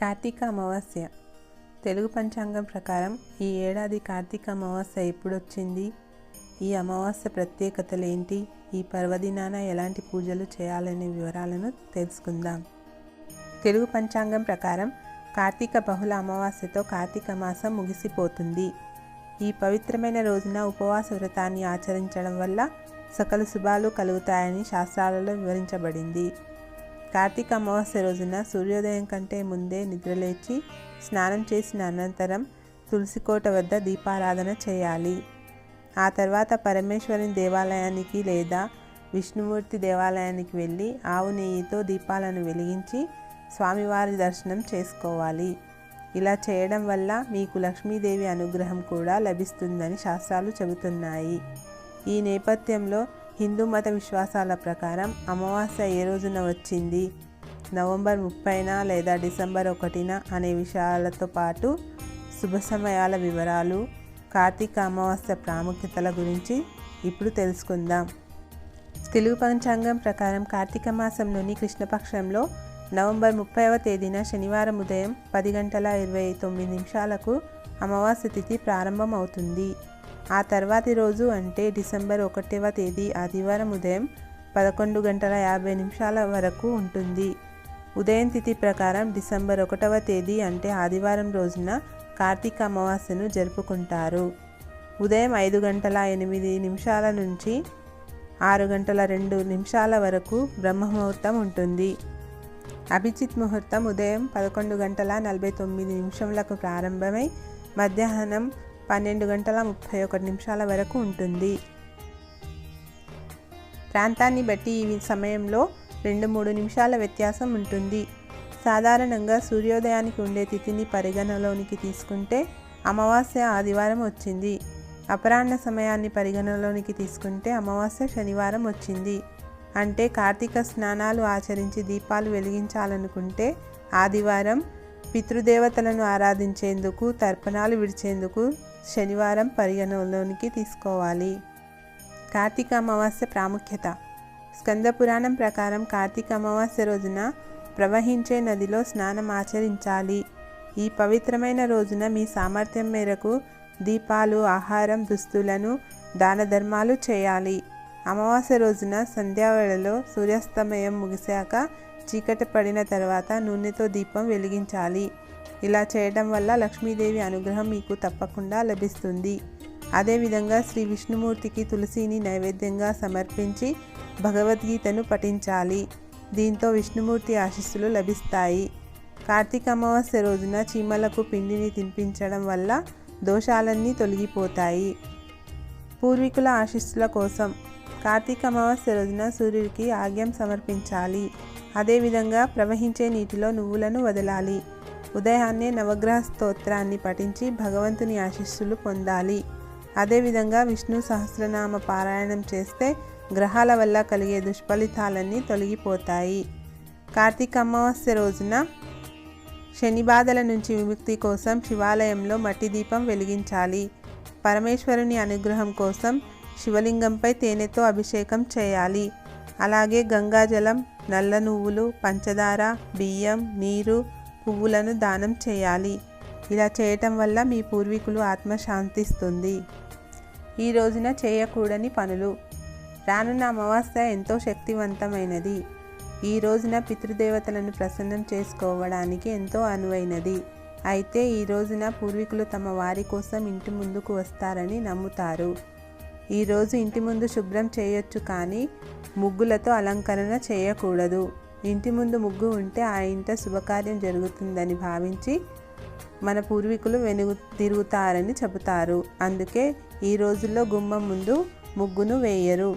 కార్తీక అమావాస్య. తెలుగు పంచాంగం ప్రకారం ఈ ఏడాది కార్తీక అమావాస్య ఎప్పుడొచ్చింది? ఈ అమావాస్య ప్రత్యేకతలు ఏంటి ఈ పర్వదినాన ఎలాంటి పూజలు చేయాలనే వివరాలను తెలుసుకుందాం. తెలుగు పంచాంగం ప్రకారం కార్తీక బహుళ అమావాస్యతో కార్తీక మాసం ముగిసిపోతుంది. ఈ పవిత్రమైన రోజున ఉపవాస వ్రతాన్ని ఆచరించడం వల్ల సకల శుభాలు కలుగుతాయని శాస్త్రాలలో వివరించబడింది. కార్తీక అమావాస్య రోజున సూర్యోదయం కంటే ముందే నిద్రలేచి స్నానం చేసిన అనంతరం తులసికోట వద్ద దీపారాధన చేయాలి. ఆ తర్వాత పరమేశ్వరుని దేవాలయానికి లేదా విష్ణుమూర్తి దేవాలయానికి వెళ్ళి ఆవు నెయ్యితో దీపాలను వెలిగించి స్వామివారి దర్శనం చేసుకోవాలి. ఇలా చేయడం వల్ల మీకు లక్ష్మీదేవి అనుగ్రహం కూడా లభిస్తుందని శాస్త్రాలు చెబుతున్నాయి. ఈ నేపథ్యంలో హిందూ మత విశ్వాసాల ప్రకారం అమావాస్య ఏ రోజున వచ్చింది? నవంబర్ ముప్పైన లేదా డిసెంబర్ ఒకటిన అనే విషయాలతో పాటు శుభ సమయాల వివరాలు కార్తీక అమావాస్య ప్రాముఖ్యతల గురించి ఇప్పుడు తెలుసుకుందాం. తెలుగు పంచాంగం ప్రకారం కార్తీక మాసంలోని కృష్ణపక్షంలో నవంబర్ ముప్పైవ తేదీన శనివారం ఉదయం పది గంటల ఇరవై తొమ్మిది నిమిషాలకు అమావాస్య తిథి ప్రారంభం అవుతుంది ఆ తర్వాతి రోజు అంటే డిసెంబర్ ఒకటవ తేదీ ఆదివారం ఉదయం పదకొండు గంటల యాభై నిమిషాల వరకు ఉంటుంది. ఉదయం తిథి ప్రకారం డిసెంబర్ ఒకటవ తేదీ అంటే ఆదివారం రోజున కార్తీక అమావాస్యను జరుపుకుంటారు. ఉదయం ఐదు గంటల ఎనిమిది నిమిషాల నుంచి ఆరు గంటల రెండు నిమిషాల వరకు బ్రహ్మముహూర్తం ఉంటుంది. అభిజిత్ ముహూర్తం ఉదయం పదకొండు గంటల నలభై తొమ్మిది నిమిషములకు ప్రారంభమై మధ్యాహ్నం పన్నెండు గంటల ముప్పై ఒకటి నిమిషాల వరకు ఉంటుంది. ప్రాంతాన్ని బట్టి ఈ సమయంలో రెండు మూడు నిమిషాల వ్యత్యాసం ఉంటుంది. సాధారణంగా సూర్యోదయానికి ఉండే తిథిని పరిగణలోనికి తీసుకుంటే అమావాస్య ఆదివారం వచ్చింది. అపరాహ్న సమయాన్ని పరిగణలోనికి తీసుకుంటే అమావాస్య శనివారం వచ్చింది. అంటే కార్తీక స్నానాలు ఆచరించి దీపాలు వెలిగించాలనుకుంటే ఆదివారం పితృదేవతలను ఆరాధించేందుకు తర్పణాలు విడిచేందుకు శనివారం పరిగణలోనికి తీసుకోవాలి. కార్తీక అమావాస్య ప్రాముఖ్యత. స్కందపురాణం ప్రకారం కార్తీక అమావాస్య రోజున ప్రవహించే నదిలో స్నానం ఆచరించాలి. ఈ పవిత్రమైన రోజున మీ సామర్థ్యం మేరకు దీపాలు ఆహారం దుస్తులను దాన ధర్మాలు చేయాలి. అమావాస్య రోజున సంధ్యావేళలో సూర్యాస్తమయం ముగిశాక చీకటి పడిన తర్వాత నూనెతో దీపం వెలిగించాలి. ఇలా చేయడం వల్ల లక్ష్మీదేవి అనుగ్రహం మీకు తప్పకుండా లభిస్తుంది. అదేవిధంగా శ్రీ విష్ణుమూర్తికి తులసిని నైవేద్యంగా సమర్పించి భగవద్గీతను పఠించాలి. దీంతో విష్ణుమూర్తి ఆశీస్సులు లభిస్తాయి. కార్తీక అమావాస్య రోజున చీమలకు పిండిని తినిపించడం వల్ల దోషాలన్నీ తొలగిపోతాయి. పూర్వీకుల ఆశీస్సుల కోసం కార్తీక అమావాస్య రోజున సూర్యుడికి ఆగ్యం సమర్పించాలి. అదేవిధంగా ప్రవహించే నీటిలో నువ్వులను వదలాలి. ఉదయాన్నే నవగ్రహ స్తోత్రాన్ని పఠించి భగవంతుని ఆశీస్సులు పొందాలి. అదేవిధంగా విష్ణు సహస్రనామ పారాయణం చేస్తే గ్రహాల వల్ల కలిగే దుష్ఫలితాలన్నీ తొలగిపోతాయి. కార్తీక అమావాస్య రోజున శని బాధల నుంచి విముక్తి కోసం శివాలయంలో మట్టి దీపం వెలిగించాలి. పరమేశ్వరుని అనుగ్రహం కోసం శివలింగంపై తేనెతో అభిషేకం చేయాలి. అలాగే గంగాజలం నల్ల నువ్వులు పంచదార బియ్యం నీరు పువ్వులను దానం చేయాలి. ఇలా చేయటం వల్ల మీ పూర్వీకులు ఆత్మ శాంతిస్తుంది ఈ రోజున చేయకూడని పనులు. రానున్న అమావాస్య ఎంతో శక్తివంతమైనది. ఈ రోజున పితృదేవతలను ప్రసన్నం చేసుకోవడానికి ఎంతో అనువైనది. అయితే ఈ రోజున పూర్వీకులు తమ వారి కోసం ఇంటి ముందుకు వస్తారని నమ్ముతారు. ఈరోజు ఇంటి ముందు శుభ్రం చేయొచ్చు కానీ ముగ్గులతో అలంకరణ చేయకూడదు. ఇంటి ముందు ముగ్గు ఉంటే ఆ ఇంట శుభకార్యం జరుగుతుందని భావించి మన పూర్వీకులు వెనుగు తిరుగుతారని చెబుతారు. అందుకే ఈ రోజుల్లో గుమ్మం ముందు ముగ్గును వేయరు.